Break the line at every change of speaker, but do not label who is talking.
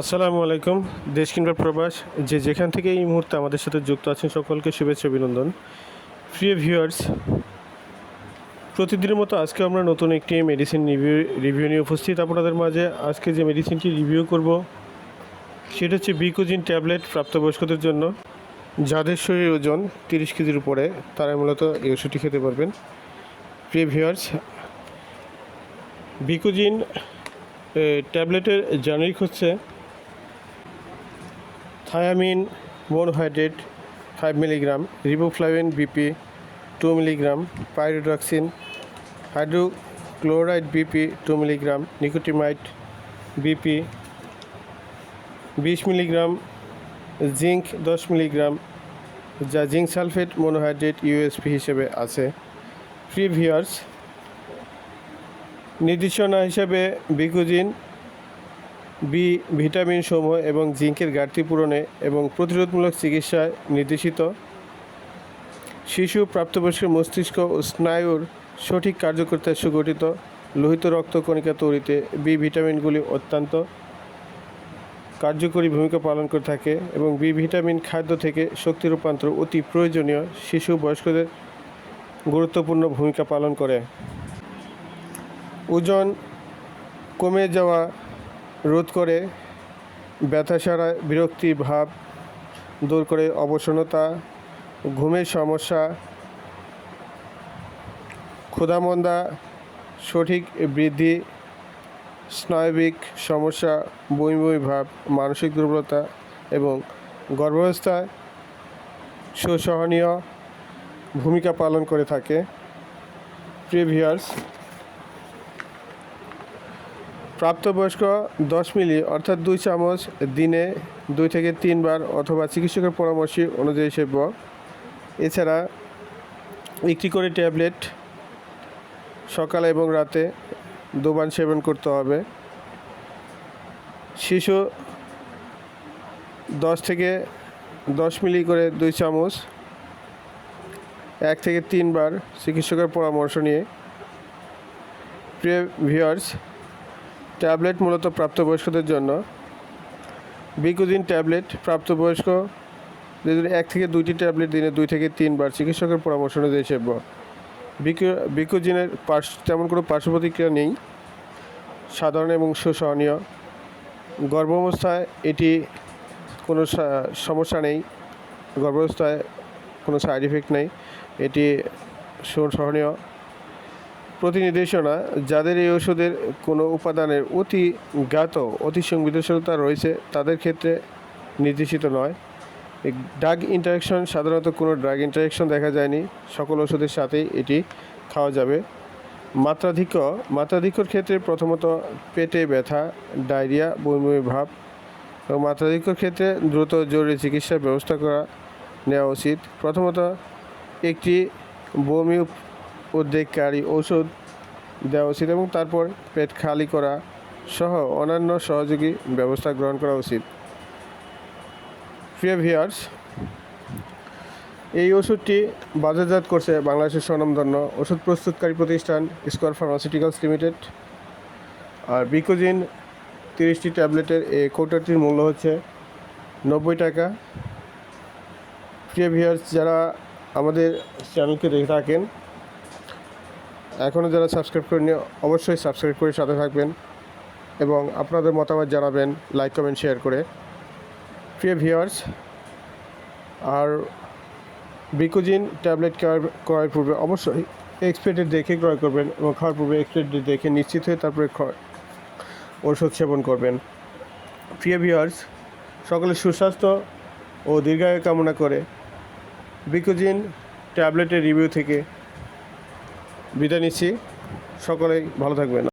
আসসালামু আলাইকুম, দেশ কিংবা প্রবাস, যে যেখান থেকে এই মুহূর্তে আমাদের সাথে যুক্ত আছেন সকলকে শুভেচ্ছা অভিনন্দন। প্রিয় ভিউয়ার্স, প্রতিদিনের মতো আজকে আমরা নতুন একটি মেডিসিন রিভিউ রিভিউ নিয়ে উপস্থিত আপনাদের মাঝে। আজকে যে মেডিসিনটি রিভিউ করব, সেটা হচ্ছে বিকোজিন ট্যাবলেট প্রাপ্তবয়স্কদের জন্য। যাদের শরীর ওজন তিরিশ কেজির উপরে তারা মূলত এই ওষুধটি খেতে পারবেন। প্রিয় ভিউয়ার্স বিকোজিন ট্যাবলেটের জেনারিক হচ্ছে thiamine monohydrate five milligram riboflavin BP two milligram pyridoxine hydrochloride BP two milligram nicotinamide BP বিশ মিলিগ্রাম জিঙ্ক দশ মিলিগ্রাম যা জিঙ্ক সালফেট মোনোহাইড্রেট ইউএসপি হিসেবে আছে। ফ্রি ভিয়ার্স নির্দেশনা হিসেবে বিকুজিন বি, ভিটামিন সমূহ এবং জিঙ্কের ঘাটতি পূরণে এবং প্রতিরোধমূলক চিকিৎসায় নির্দেশিত। শিশু প্রাপ্তবয়স্কের মস্তিষ্ক ও স্নায়ুর সঠিক কার্যকরিতায় সুগঠিত। লোহিত রক্তকণিকা তৈরিতে বি ভিটামিনগুলি অত্যন্ত কার্যকরী ভূমিকা পালন করে থাকে এবং বি ভিটামিন খাদ্য থেকে শক্তি রূপান্তর অতি প্রয়োজনীয়। শিশু, বয়স্কদের গুরুত্বপূর্ণ ভূমিকা পালন করে। ওজন কমে যাওয়া রোধ করে ব্যথা সারা বিরক্তি ভাব দূর করে অবসন্নতা, ঘুমের সমস্যা, ক্ষুধামন্দা, সঠিক বৃদ্ধি, স্নায়বিক সমস্যা, বমি বমি ভাব, মানসিক দুর্বলতা এবং গর্ভাবস্থায় সুসহনীয় ভূমিকা পালন করে থাকে। প্রিভিয়ার্স প্রাপ্তবয়স্ক দশ মিলি, অর্থাৎ দুই চামচ দিনে দুই থেকে তিনবার অথবা চিকিৎসকের পরামর্শ অনুযায়ী সেব্য। এছাড়া একটি করে ট্যাবলেট সকালে এবং রাতে দুবার সেবন করতে হবে। শিশু দশ থেকে দশ মিলি করে দুই চামচ, এক থেকে তিনবার চিকিৎসকের পরামর্শ নিয়ে। প্রিয় ভিউয়ার্স ট্যাবলেট মূলত প্রাপ্তবয়স্কদের জন্য। বিকুদিন ট্যাবলেট প্রাপ্তবয়স্ক এক থেকে দুইটি ট্যাবলেট দিনে দুই থেকে তিনবার চিকিৎসকের পরামর্শ অনুযায়ী সেব্য। বিকু, বিকুজিনের পার্শ্ব, তেমন কোনো পার্শ্ব প্রতিক্রিয়া নেই। সাধারণ এবং সুসহনীয়। গর্ভাবস্থায় এটি কোনো সমস্যা নেই। গর্ভাবস্থায় কোনো সাইড এফেক্ট নেই। এটি সুসহনীয়। প্রতি নির্দেশনা যাদের এই ওষুধের কোনো উপাদানের অতি জ্ঞাত, অতি সংবেদনশীলতা রয়েছে, তাদের ক্ষেত্রে নির্দেশিত নয়। ড্রাগ ইন্টারাকশন সাধারণত কোনো ড্রাগ ইন্টারাকশন দেখা যায়নি। সকল ওষুধের সাথেই এটি খাওয়া যাবে। মাত্রাধিক্য মাত্রাধিক্যর ক্ষেত্রে প্রথমত পেটে ব্যথা, ডায়রিয়া বমি ভাব এবং মাত্রাধিক্যর ক্ষেত্রে দ্রুত জরুরি চিকিৎসার ব্যবস্থা করা নেওয়া উচিত। প্রথমত একটি বমি উদ্বেগকারী ওষুধ দেওয়া উচিত এবং তারপর পেট খালি করা সহ অন্যান্য সহযোগী ব্যবস্থা গ্রহণ করা উচিত। প্রিয় ভিয়ার্স এই ওষুধটি বাজারজাত করছে বাংলাদেশের স্বনামধন্য ওষুধ প্রস্তুতকারী প্রতিষ্ঠান স্কোয়ার ফার্মাসিউটিক্যালস লিমিটেড। আর বিকোজিন তিরিশটি ট্যাবলেটের এই কৌটাটির মূল্য হচ্ছে নব্বই টাকা। প্রিয় ভিয়ার্স যারা আমাদের চ্যানেলকে দেখে থাকেন এখনও যারা সাবস্ক্রাইব করেনি অবশ্যই সাবস্ক্রাইব করে সাথে থাকবেন এবং আপনাদের মতামত জানাবেন লাইক কমেন্ট শেয়ার করে। প্রিয় ভিউয়ার্স আর বিকোজিন ট্যাবলেট ক্রয়, ক্রয়ের পূর্বে অবশ্যই এক্সপায়ারি দেখে ক্রয় করবেন এবং খাওয়ার পূর্বে এক্সপায়ারি দেখে নিশ্চিত হয়ে তারপরে ক্রয় ওষুধ সেবন করবেন। প্রিয় ভিউয়ার্স সকলের সুস্বাস্থ্য ও দীর্ঘায়ু কামনা করে বিকোজিন ট্যাবলেটের রিভিউ থেকে বিদায় নিচ্ছি। সকলেই ভালো থাকবেন।